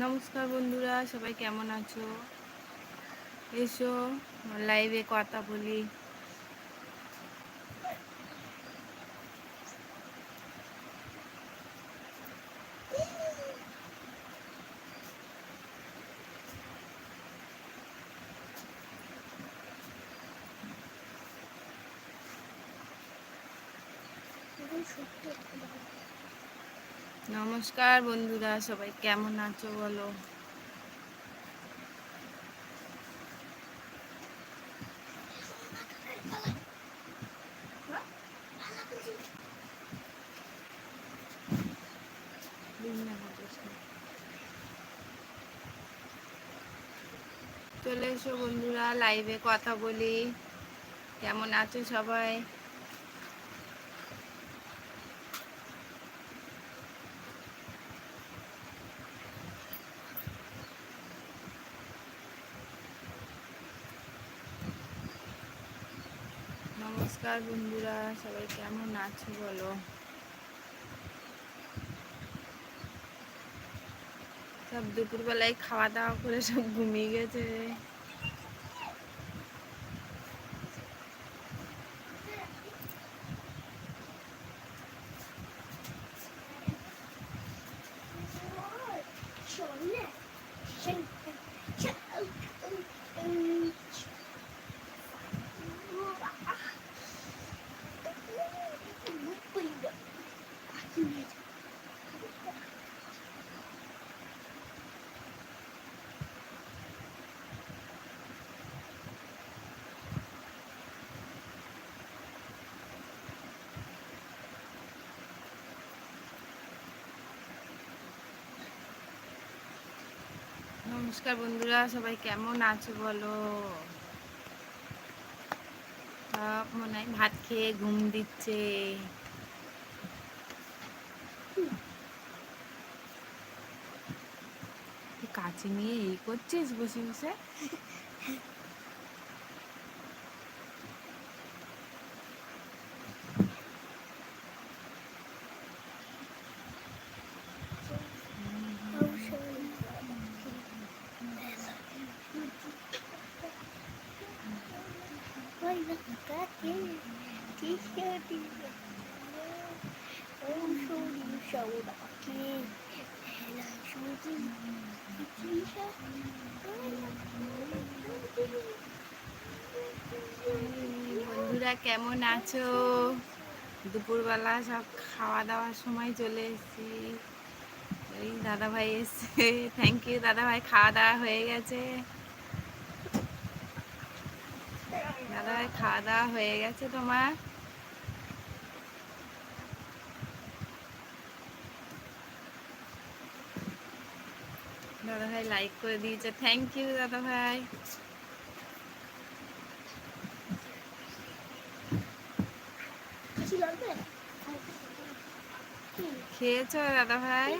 নমস্কার বন্ধুরা সবাই কেমন আছো? এসো লাইভে কথা বলি। নমস্কার বন্ধুরা, সবাই কেমন আছো বলো? চলে এসো বন্ধুরা লাইভে কথা বলি। কেমন আছো সবাই? নমস্কার বন্ধুরা সবাই কেমন আছো বলো? সব দুপুরবেলায় খাওয়া দাওয়া করে সব ঘুমিয়ে গেছে। নমস্কার বন্ধুরা, সবাই কেমন আছো বলো? মনে হয় ভাত খেয়ে ঘুম দিচ্ছে। কাছে নিয়ে এই করছিস বসে বসে? বন্ধুরা, কেমন আছো? দুপুরবেলা সব খাওয়া দাওয়ার সময় চলে এসেছি। এই দাদা ভাই এসছে। থ্যাংক ইউ দাদা ভাই খাওয়া দাওয়া হয়ে গেছে। দাদা ভাই খাওয়া দাওয়া হয়ে গেছে তোমার? দাদা ভাই লাইক করে দিয়েছে। থ্যাংক ইউ দাদা ভাই খেয়েছো দাদা ভাই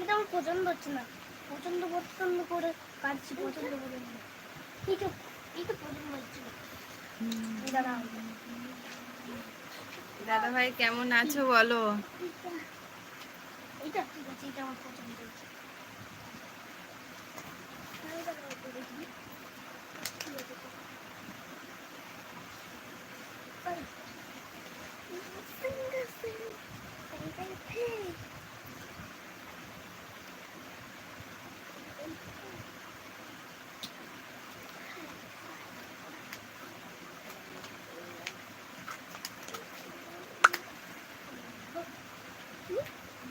এটা পছন্দ হচ্ছে না পছন্দ পছন্দ করে কাটছি পছন্দ করে এইটা এইটা পছন্দ হচ্ছে না। দাদা ভাই কেমন আছো বলো? এটা ঠিক আছে এটা আমার পছন্দ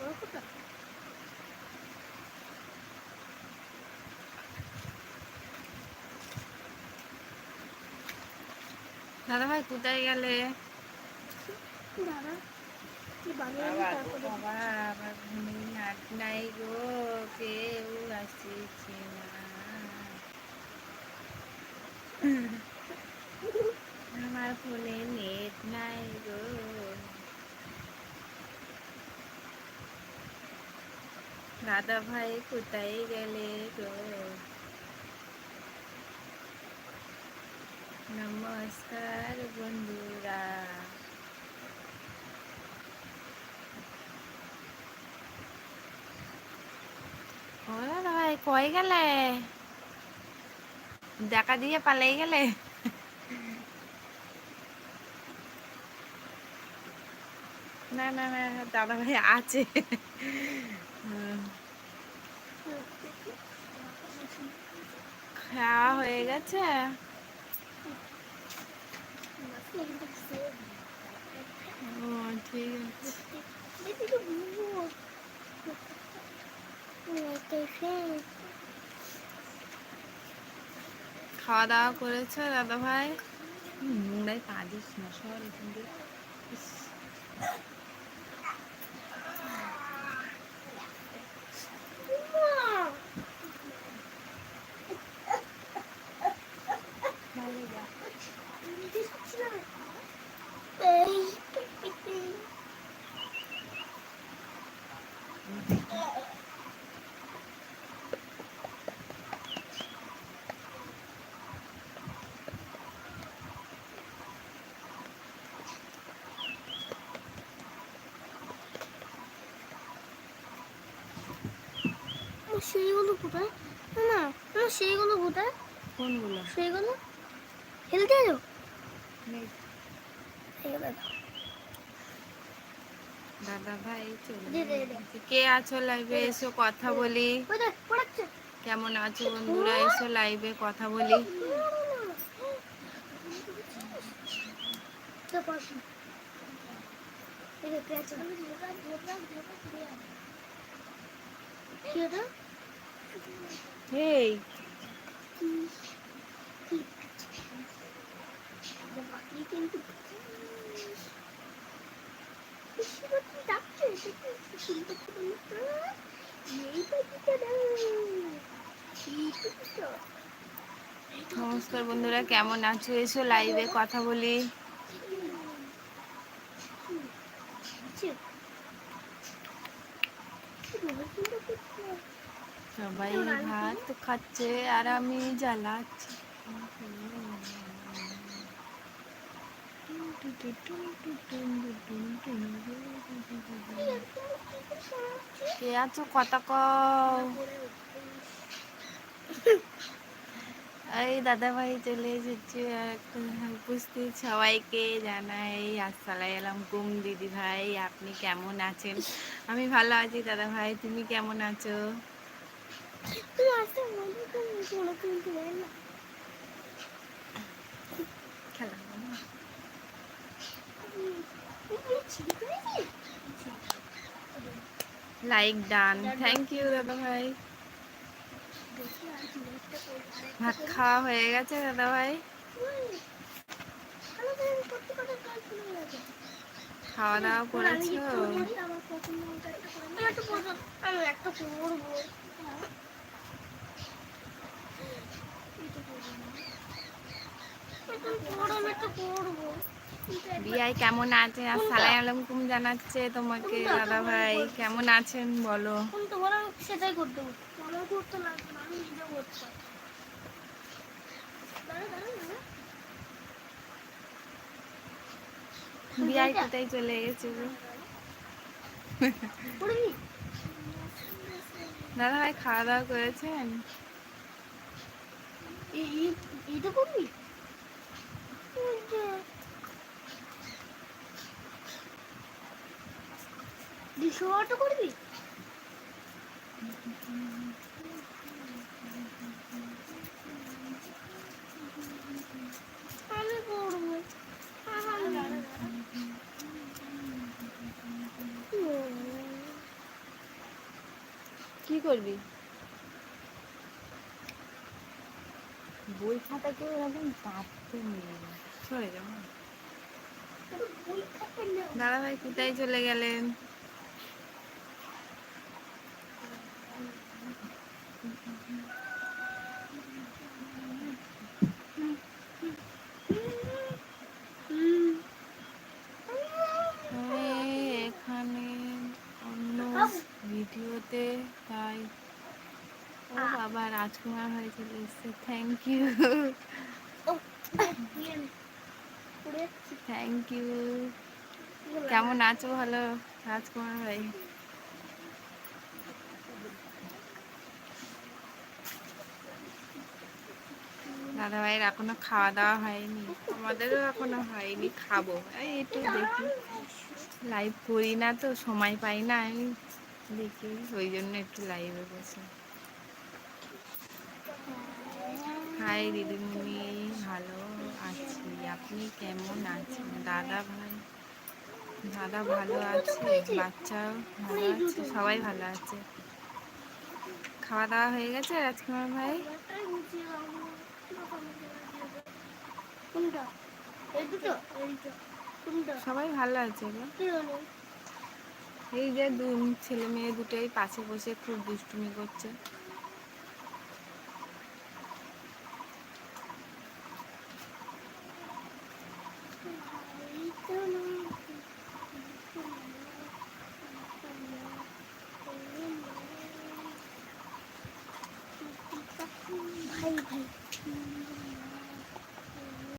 হচ্ছে দাদা ভাই কোথায় গেলে দাদা কি বানিয়ে বাবা গো তারপরে বাবা আবার ঘুমিয়ে নাট নাই গো কেউ আসছে না আমার ফোনে নেট নাই গো দাদা ভাই কোথায় গেলে গো? নমস্কার বন্ধুরা। ও দাদা ভাই, কই গেলে? দেখা দিয়ে পালাই গেলে? না না না, দাদা ভাই আছে। খাওয়া হয়ে গেছে? ও, ঠিক আছে। খাওয়া দাওয়া করেছ দাদা ভাই নোংরায় পা দিস না, সর এখান সেইগুলো কোথায়? না না সেইগুলো কোথায়? কোনগুলো? সেইগুলো? এলো নেই। দাদা ভাই। কে আছো লাইভে এসো কথা বলি। কেমন আছো বন্ধুরা? এসো লাইভে কথা বলি। কি? এই বাকিটা। নমস্কার বন্ধুরা কেমন আছো এসো লাইভে কথা বলি আছে? রসুনটা কোথায়? সবাই ভাত খাচ্ছে আর আমি জ্বালাচ্ছি। কে আছো? কথা কও। এই দাদা ভাই চলে এসেছে উপস্থিত সবাইকে জানাই, আসসালাম আলাইকুম দিদি ভাই আপনি কেমন আছেন? আমি ভালো আছি দাদা ভাই তুমি কেমন আছো? লাইক ডান থ্যাংক ইউ দাদা ভাই। ভাত খাওয়া হয়ে গেছে, দাদা ভাই। খাওয়া দাওয়া করেছ? একটা আমি একটা করব বিয়াই কেমন আছে? আসসালাম আলাইকুম জানাচ্ছে তোমাকে দাদা ভাই? কেমন আছেন? বলো। সেটাই করতে করতে লাগবে না আমি নিজে করতে পারব দাঁড়া, দাঁড়া, দাঁড়া। বিয়াই কোথায় চলে গেছে দাদা ভাই খাওয়া দাওয়া করেছেন? এইটা করবি? দুশো অটো করবি? আমি কি করবি? বই খাতা কেউ এরকম পারতে নেই। সরে দাদা ভাই কোথায় চলে গেলেন? আমি এখানে অন্য ভিডিওতে তাই বাবা, রাজকুমার ভাই চলে এসছে। Thank you. থ্যাংক ইউ কেমন আছো? ভালো? রাজকুমার ভাই দাদা ভাইয়ের এখনও খাওয়া দাওয়া হয়নি। আমাদেরও এখনও হয়নি, খাব। এই একটু দেখি। লাইভ করি না তো, সময় পাই না। আমি দেখি, ওই জন্য একটু লাইভে বসে। হাই দিদিমণি ভালো আছি। আপনি কেমন আছেন? দাদা ভাই দাদা ভালো আছে? বাচ্চাও ভালো আছে? সবাই ভালো আছে? খাওয়া দাওয়া হয়ে গেছে রাজকুমার ভাই? সবাই ভালো আছে এই যে দু ছেলে মেয়ে দুটোই পাশে বসে খুব দুষ্টুমি করছে।